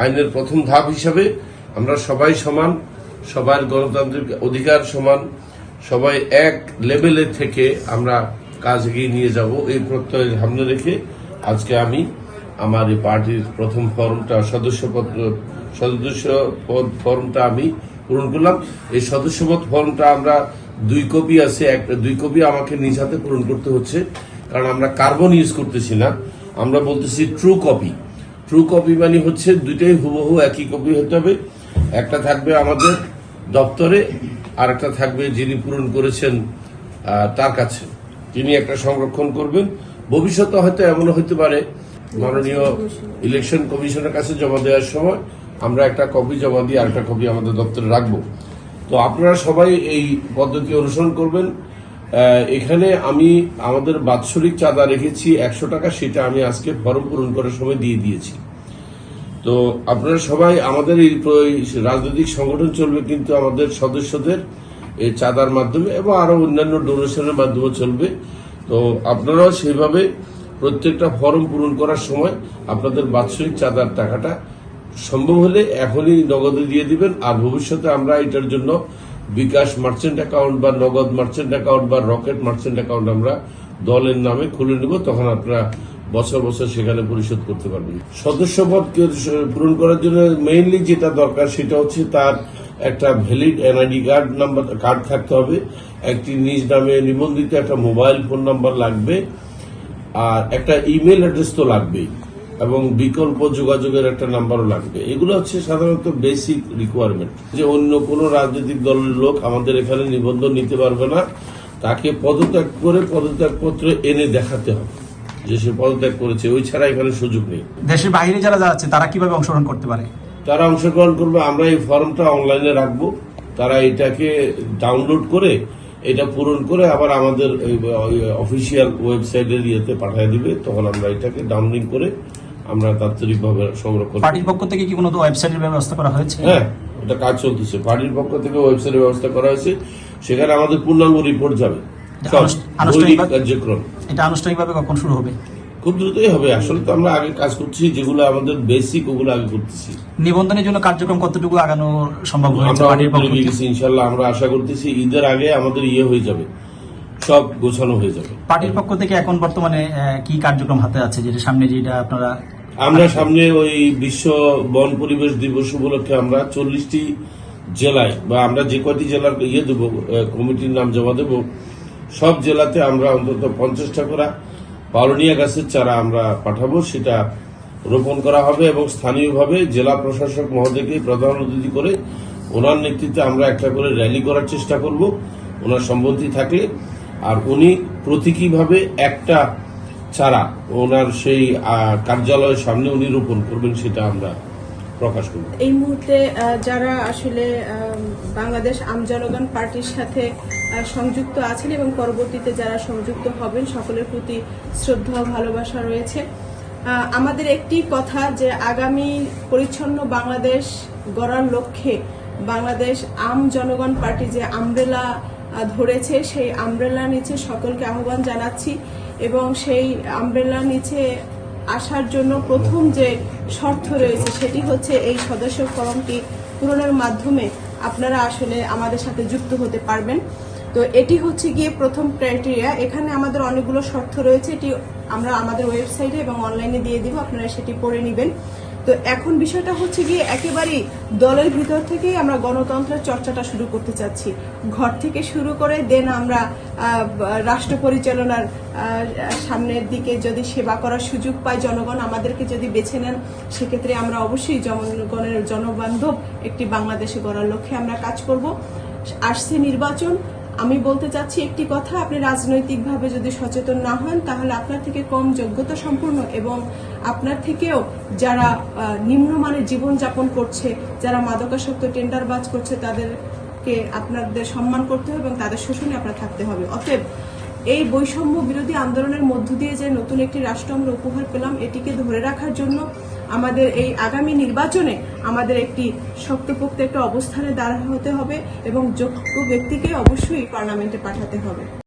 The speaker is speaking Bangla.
আইনের প্রথম ধাপ হিসাবে আমরা সবাই সমান, সবার গণতান্ত্রিক অধিকার সমান, সবাই এক লেভেলে থেকে আমরা কাজ এগিয়ে নিয়ে যাব এই প্রত্যয় সামনে রেখে আজকে আমি আমার এই পার্টির প্রথম ফর্মটা সদস্যপত্র সদস্য পদ ফর্মটা আমি পূরণ করলাম। এই সদস্যপদ ফর্মটা আমরা দুই কপি আছে একটা দুই কপি আমাকে নিজ হাতে পূরণ করতে হচ্ছে, কারণ আমরা কার্বন ইউজ করতেছি না। আমরা বলতেছি ট্রু কপি ট্রু কপি মানে হচ্ছে দুইটাই হুবহু একই কপি হতে হবে। একটা থাকবে আমাদের দপ্তরে আর একটা থাকবে যিনি পূরণ করেছেন তার কাছে। তিনি একটা সংরক্ষণ করবেন। ভবিষ্যতে হয়তো এমন হতে পারে, মাননীয় ইলেকশন কমিশনের কাছে জমা দেওয়ার সময় আমরা একটা কপি জমা দিয়ে আরেকটা কপি আমাদের দপ্তরে রাখব। তো আপনারা সবাই এই পদ্ধতি অনুসরণ করবেন। এখানে আমি আমাদের বাৎসরিক চাঁদা রেখেছি একশো টাকা, সেটা আমি আজকে ফর্ম পূরণ করার সময় দিয়ে দিয়েছি। তো আপনারা সবাই আমাদের এই রাজনৈতিক সংগঠন চলবে কিন্তু আমাদের সদস্যদের এই চাঁদার মাধ্যমে এবং আরও অন্যান্য ডোনেশনের মাধ্যমে চলবে। তো আপনারাও সেইভাবে প্রত্যেকটা ফর্ম পূরণ করার সময় আপনাদের বাৎসরিক চাঁদার টাকাটা সম্ভব হলে এখনই নগদে দিয়ে দিবেন আর ভবিষ্যতে আমরা এটার জন্য বিকাশ মার্চেন্ট অ্যাকাউন্ট বা নগদ মার্চেন্ট অ্যাকাউন্ট বা রকেট মার্চেন্ট অ্যাকাউন্ট আমরা দলের নামে খুলে নেব, তখন আপনারা বছর বছর সেখানে পরিশোধ করতে পারবেন সদস্যপদ পূরণ করার জন্য মেইনলি যেটা দরকার সেটা হচ্ছে তার একটা valid NID card number card থাকতে হবে। একটি নিজ নামে নিবন্ধিত একটা মোবাইল ফোন নাম্বার লাগবে। আর একটা ইমেল অ্যাড্রেস তো লাগবেই এবং বিকল্প যোগাযোগের একটা নাম্বারও লাগবে। এগুলো হচ্ছে সাধারণত বেসিক রিকোয়ারমেন্ট যে অন্য কোনো রাজনৈতিক দলের লোক আমাদের এখানে নিবন্ধন নিতে পারবে না, তাকে পদত্যাগ করে পদত্যাগপত্র এনে দেখাতে হবে। যে সে পদত্যাগ করেছে ওই ছাড়া এখানে সুযোগ নেই। দেশের বাইরে যারা যাচ্ছে তারা কীভাবে অংশগ্রহণ করতে পারে? তারা অংশগ্রহণ করবে আমরা এই ফর্মটা অনলাইনে রাখব। তারা এটাকে ডাউনলোড করে এটা পূরণ করে আবার আমাদের অফিসিয়াল ওয়েবসাইটের ইয়েতে পাঠিয়ে দিবে। তখন আমরা এটাকে ডাউনলোডিং করে আমরা তাৎক্ষণিকভাবে সংরক্ষণ। পার্টির পক্ষ থেকে কি কোনো ওয়েবসাইটের ব্যবস্থা করা হয়েছে? হ্যাঁ এটা কাজ চলতেছে। পার্টির পক্ষ থেকে ওয়েবসাইটের ব্যবস্থা করা হয়েছে। সেখানে আমাদের পূর্ণাঙ্গ রিপোর্ট যাবে। কার্যক্রম। এটা আনুষ্ঠানিকভাবে কখন শুরু হবে? খুব দ্রুতই হবে। আসলে তো আমরা আগে কাজ করছি যেগুলো আমাদের বেসিক ওগুলো আগে করতেছি। নিবন্ধনের জন্য কার্যক্রম কতটুকু আগানো সম্ভব হয়েছে পার্টির? গেছি আমরা আশা করতেছি ঈদের আগে আমাদের ইয়ে হয়ে যাবে সব গোছানো হয়ে যাবে। পার্টির পক্ষ থেকে এখন বর্তমানে কি কার্যক্রম হাতে আছে? যেটা সামনে যেটা আপনারা আমরা সামনে ওই বিশ্ব বন পরিবেশ দিবস উপলক্ষে আমরা চল্লিশটি জেলায় বা আমরা যে কয়টি জেলার ইয়ে দেবো কমিটির নাম জমা দেবো সব জেলাতে আমরা অন্তত পঞ্চাশটা করে পালনীয় গাছের চারা আমরা পাঠাবো, সেটা রোপণ করা হবে এবং স্থানীয়ভাবে জেলা প্রশাসক মহোদয়কে প্রধান অতিথি করে ওনার নেতৃত্বে আমরা একটা করে র্যালি করার চেষ্টা করব, ওনার সম্মতি থাকলে। আর উনি প্রতীকীভাবে একটা চারা, ওনার সেই কার্যালয়ের সামনে উনি রোপণ করবেন, সেটা আমরা প্রকাশ করব এই মুহূর্তে যারা আসলে বাংলাদেশ আমজনগণ পার্টির সাথে সংযুক্ত আছেন এবং পরবর্তীতে যারা সংযুক্ত হবেন, সকলের প্রতি শ্রদ্ধা ও ভালোবাসা রয়েছে। আমাদের একটি কথা যে আগামী পরিচ্ছন্ন বাংলাদেশ গড়ার লক্ষ্যে বাংলাদেশ আম জনগণ পার্টি যে আমব্রেলা ধরেছে, সেই আমব্রেলা নিচে সকলকে আহ্বান জানাচ্ছি এবং সেই আমব্রেলা নিচে আসার জন্য প্রথম যে শর্ত রয়েছে সেটি হচ্ছে এই সদস্য ফরমটি পূরণের মাধ্যমে আপনারা আসলে আমাদের সাথে যুক্ত হতে পারবেন। তো এটি হচ্ছে গিয়ে প্রথম ক্রাইটেরিয়া। এখানে আমাদের অনেকগুলো শর্ত রয়েছে। এটি আমরা আমাদের ওয়েবসাইটে এবং অনলাইনে দিয়ে দিব, আপনারা সেটি পড়ে নেবেন। তো এখন বিষয়টা হচ্ছে গিয়ে একেবারেই দলের ভিতর থেকেই আমরা গণতন্ত্রের চর্চাটা শুরু করতে চাচ্ছি। ঘর থেকে শুরু করে দেন আমরা রাষ্ট্র পরিচালনার সামনের দিকে যদি সেবা করার সুযোগ পাই জনগণ, আমাদেরকে যদি বেছে নেন, সেক্ষেত্রে আমরা অবশ্যই জনগণের জনবান্ধব একটি বাংলাদেশে গড়ার লক্ষ্যে আমরা কাজ করব। আসছে নির্বাচন আমি বলতে চাচ্ছি একটি কথা, আপনি রাজনৈতিকভাবে যদি সচেতন না হন, তাহলে আপনার থেকে কম যোগ্যতা সম্পূর্ণ এবং আপনার থেকেও যারা নিম্নমানের জীবনযাপন করছে, যারা মাদকাসক্ত, টেন্ডারবাজ করছে, তাদেরকে আপনাদের সম্মান করতে হবে এবং তাদের শোষণে আপনার থাকতে হবে। অতএব, এই বৈষম্য বিরোধী আন্দোলনের মধ্য দিয়ে যে নতুন একটি রাষ্ট্র আমরা উপহার পেলাম, এটিকে ধরে রাখার জন্য আমাদের এই আগামী নির্বাচনে আমাদের একটি শক্তপোক্ত একটা অবস্থানে দাঁড়া হতে হবে এবং যোগ্য ব্যক্তিকে অবশ্যই পার্লামেন্টে পাঠাতে হবে।